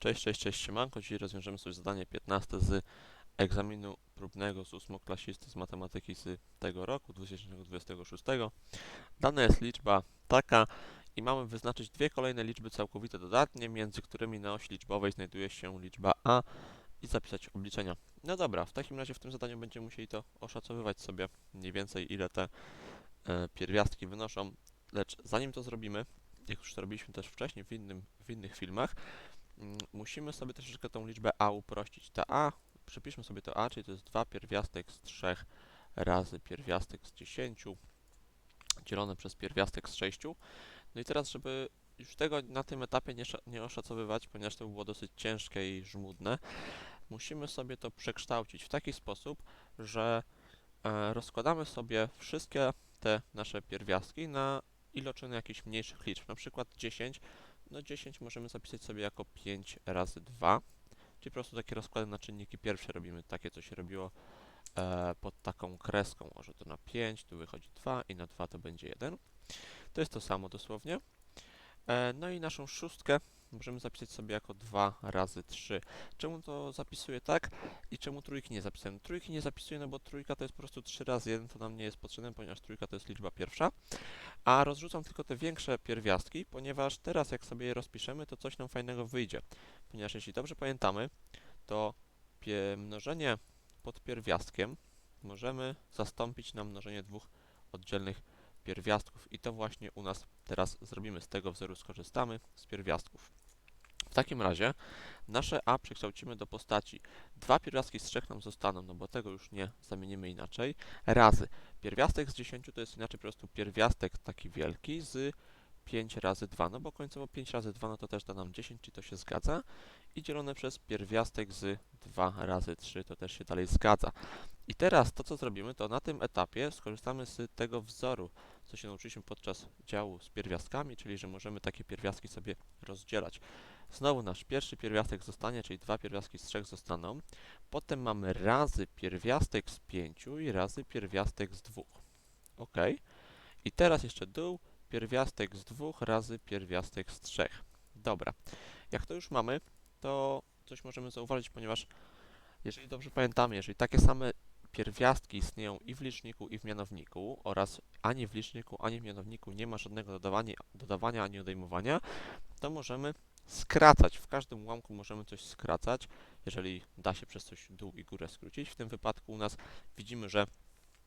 Cześć, cześć, cześć, siemanko. Dzisiaj rozwiążemy sobie zadanie 15 z egzaminu próbnego z ósmoklasisty z matematyki z tego roku, 2026. Dana jest liczba taka i mamy wyznaczyć dwie kolejne liczby całkowite dodatnie, między którymi na osi liczbowej znajduje się liczba a i zapisać obliczenia. No dobra, w takim razie w tym zadaniu będziemy musieli to oszacowywać sobie mniej więcej ile te e, pierwiastki wynoszą, lecz zanim to zrobimy, jak już to robiliśmy też wcześniej w, innym, w innych filmach, musimy sobie troszeczkę tą liczbę a uprościć. Ta a, przypiszmy sobie to a, czyli to jest 2 pierwiastek z 3 razy pierwiastek z 10 dzielone przez pierwiastek z 6. No i teraz, żeby już tego na tym etapie nie, nie oszacowywać, ponieważ to by było dosyć ciężkie i żmudne, musimy sobie to przekształcić w taki sposób, że e, rozkładamy sobie wszystkie te nasze pierwiastki na iloczyny jakichś mniejszych liczb, na przykład 10. No 10 możemy zapisać sobie jako 5 razy 2, czyli po prostu takie rozkłady na czynniki pierwsze robimy, takie co się robiło e, pod taką kreską, o, że to na 5, tu wychodzi 2 i na 2 to będzie 1. To jest to samo dosłownie. E, no i naszą szóstkę możemy zapisać sobie jako 2 razy 3. Czemu to zapisuję tak i czemu trójki nie zapisałem? Trójki nie zapisuję, no bo trójka to jest po prostu 3 razy 1, to nam nie jest potrzebne, ponieważ trójka to jest liczba pierwsza. A rozrzucam tylko te większe pierwiastki, ponieważ teraz jak sobie je rozpiszemy, to coś nam fajnego wyjdzie. Ponieważ jeśli dobrze pamiętamy, to mnożenie pod pierwiastkiem możemy zastąpić na mnożenie dwóch oddzielnych pierwiastków i to właśnie u nas teraz zrobimy. Z tego wzoru skorzystamy z pierwiastków. W takim razie nasze a przekształcimy do postaci. Dwa pierwiastki z trzech nam zostaną, no bo tego już nie zamienimy inaczej. Razy pierwiastek z 10 to jest inaczej po prostu pierwiastek taki wielki z 5 razy 2, no bo końcowo 5 razy 2 no to też da nam 10, czy to się zgadza. I dzielone przez pierwiastek z 2 razy 3 to też się dalej zgadza. I teraz to, co zrobimy, to na tym etapie skorzystamy z tego wzoru, co się nauczyliśmy podczas działu z pierwiastkami, czyli że możemy takie pierwiastki sobie rozdzielać. Znowu nasz pierwszy pierwiastek zostanie, czyli dwa pierwiastki z trzech zostaną. Potem mamy razy pierwiastek z 5 i razy pierwiastek z 2. Ok. I teraz jeszcze dół, pierwiastek z 2 razy pierwiastek z 3. Dobra. Jak to już mamy, to coś możemy zauważyć, ponieważ jeżeli dobrze pamiętamy, jeżeli takie same pierwiastki istnieją i w liczniku, i w mianowniku oraz ani w liczniku, ani w mianowniku nie ma żadnego dodawania, dodawania ani odejmowania, to możemy skracać. W każdym ułamku możemy coś skracać, jeżeli da się przez coś dół i górę skrócić. W tym wypadku u nas widzimy, że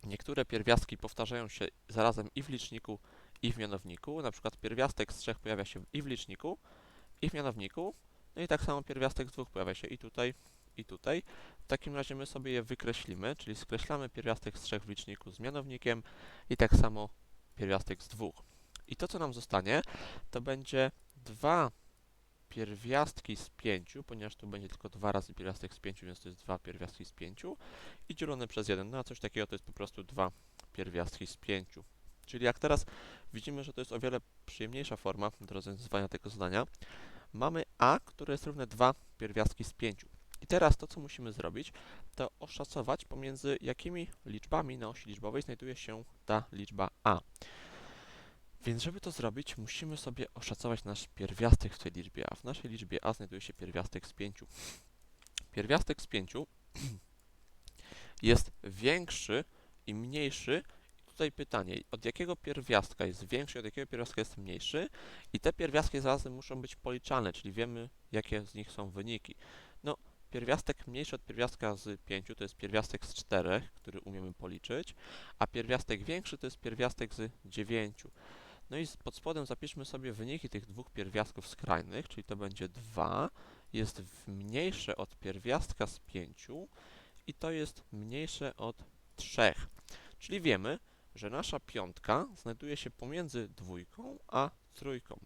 niektóre pierwiastki powtarzają się zarazem i w liczniku, i w mianowniku. Na przykład pierwiastek z 3 pojawia się i w liczniku, i w mianowniku. No i tak samo pierwiastek z 2 pojawia się i tutaj, i tutaj. W takim razie my sobie je wykreślimy, czyli skreślamy pierwiastek z 3 w liczniku z mianownikiem i tak samo pierwiastek z 2. I to, co nam zostanie, to będzie 2 pierwiastki z 5, ponieważ tu będzie tylko 2 razy pierwiastek z 5, więc to jest 2 pierwiastki z 5 i dzielone przez 1. No a coś takiego to jest po prostu 2 pierwiastki z 5. Czyli jak teraz widzimy, że to jest o wiele przyjemniejsza forma do rozwiązywania tego zadania, mamy a, które jest równe 2 pierwiastki z 5. I teraz to, co musimy zrobić, to oszacować pomiędzy jakimi liczbami na osi liczbowej znajduje się ta liczba a. Więc żeby to zrobić, musimy sobie oszacować nasz pierwiastek w tej liczbie a. W naszej liczbie a znajduje się pierwiastek z 5. Pierwiastek z 5 jest większy i mniejszy. Tutaj pytanie, od jakiego pierwiastka jest większy, od jakiego pierwiastka jest mniejszy? I te pierwiastki zarazem muszą być policzane, czyli wiemy, jakie z nich są wyniki. No, pierwiastek mniejszy od pierwiastka z 5 to jest pierwiastek z 4, który umiemy policzyć, a pierwiastek większy to jest pierwiastek z 9. No i pod spodem zapiszmy sobie wyniki tych dwóch pierwiastków skrajnych, czyli to będzie 2, jest mniejsze od pierwiastka z 5 i to jest mniejsze od 3. Czyli wiemy, że nasza piątka znajduje się pomiędzy dwójką a trójką.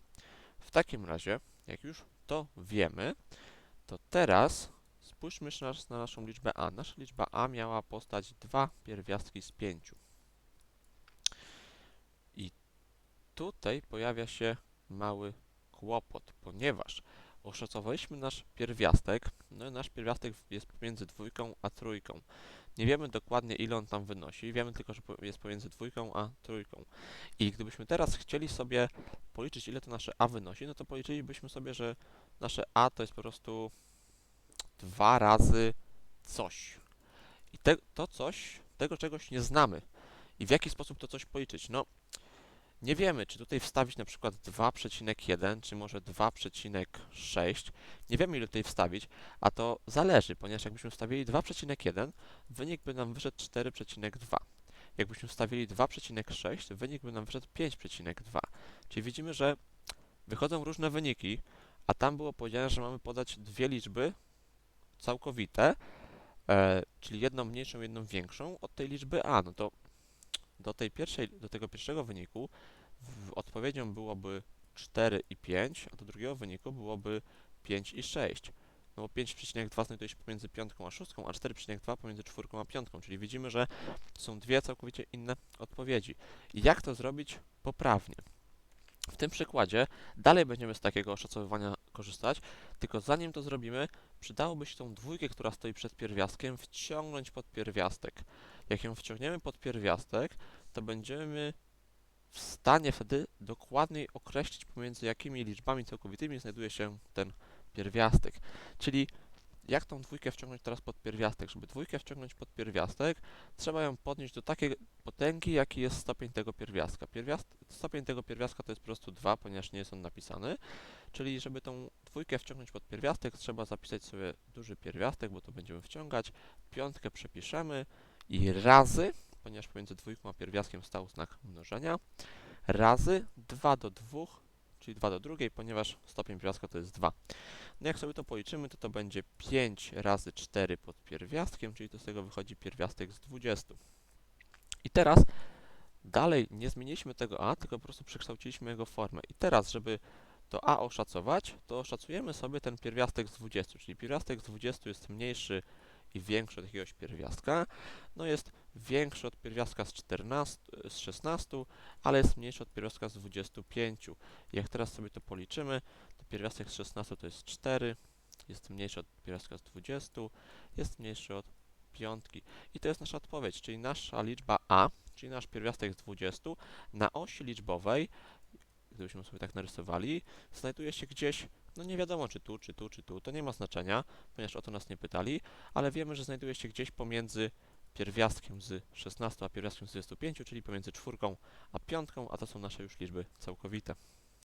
W takim razie, jak już to wiemy, to teraz spójrzmy raz na naszą liczbę a. Nasza liczba a miała postać 2 pierwiastki z 5. I tutaj pojawia się mały kłopot, ponieważ oszacowaliśmy nasz pierwiastek, no i nasz pierwiastek jest pomiędzy dwójką a trójką. Nie wiemy dokładnie ile on tam wynosi, wiemy tylko, że jest pomiędzy dwójką a trójką. I gdybyśmy teraz chcieli sobie policzyć ile to nasze a wynosi, no to policzylibyśmy sobie, że nasze a to jest po prostu 2 razy coś. I te, to coś, tego czegoś nie znamy. I w jaki sposób to coś policzyć? No, nie wiemy, czy tutaj wstawić na przykład 2,1, czy może 2,6. Nie wiemy, ile tutaj wstawić, a to zależy, ponieważ jakbyśmy wstawili 2,1, wynik by nam wyszedł 4,2. Jakbyśmy wstawili 2,6, wynik by nam wyszedł 5,2. Czyli widzimy, że wychodzą różne wyniki, a tam było powiedziane, że mamy podać dwie liczby całkowite, e, czyli jedną mniejszą, jedną większą od tej liczby a. No to do, tej pierwszej, do tego pierwszego wyniku odpowiedzią byłoby 4 i 5, a do drugiego wyniku byłoby 5 i 6. No bo 5,2 znajduje się pomiędzy piątką a szóstką, a 4,2 pomiędzy czwórką a piątką, czyli widzimy, że są dwie całkowicie inne odpowiedzi. Jak to zrobić poprawnie? W tym przykładzie dalej będziemy z takiego oszacowywania korzystać, tylko zanim to zrobimy, przydałoby się tą dwójkę, która stoi przed pierwiastkiem, wciągnąć pod pierwiastek. Jak ją wciągniemy pod pierwiastek, to będziemy w stanie wtedy dokładniej określić, pomiędzy jakimi liczbami całkowitymi znajduje się ten pierwiastek. Czyli jak tą dwójkę wciągnąć teraz pod pierwiastek? Żeby dwójkę wciągnąć pod pierwiastek, trzeba ją podnieść do takiej potęgi, jaki jest stopień tego pierwiastka. Pierwiast stopień tego pierwiastka to jest po prostu 2, ponieważ nie jest on napisany. Czyli żeby tą dwójkę wciągnąć pod pierwiastek, trzeba zapisać sobie duży pierwiastek, bo to będziemy wciągać. Piątkę przepiszemy i razy, ponieważ pomiędzy dwójką a pierwiastkiem stał znak mnożenia, razy 2 do 2, czyli 2 do drugiej, ponieważ stopień pierwiastka to jest 2. No jak sobie to policzymy, to to będzie 5 razy 4 pod pierwiastkiem, czyli to z tego wychodzi pierwiastek z 20. I teraz dalej nie zmieniliśmy tego a, tylko po prostu przekształciliśmy jego formę. I teraz, żeby to a oszacować, to oszacujemy sobie ten pierwiastek z 20, czyli pierwiastek z 20 jest mniejszy i większy od jakiegoś pierwiastka, no jest większy od pierwiastka z, 14, z 16, ale jest mniejszy od pierwiastka z 25. Jak teraz sobie to policzymy, to pierwiastek z 16 to jest 4, jest mniejszy od pierwiastka z 20, jest mniejszy od piątki. I to jest nasza odpowiedź, czyli nasza liczba a, czyli nasz pierwiastek z 20 na osi liczbowej, gdybyśmy sobie tak narysowali, znajduje się gdzieś no nie wiadomo, czy tu, czy tu, czy tu, to nie ma znaczenia, ponieważ o to nas nie pytali, ale wiemy, że znajduje się gdzieś pomiędzy pierwiastkiem z 16 a pierwiastkiem z 25, czyli pomiędzy czwórką a piątką, a to są nasze już liczby całkowite.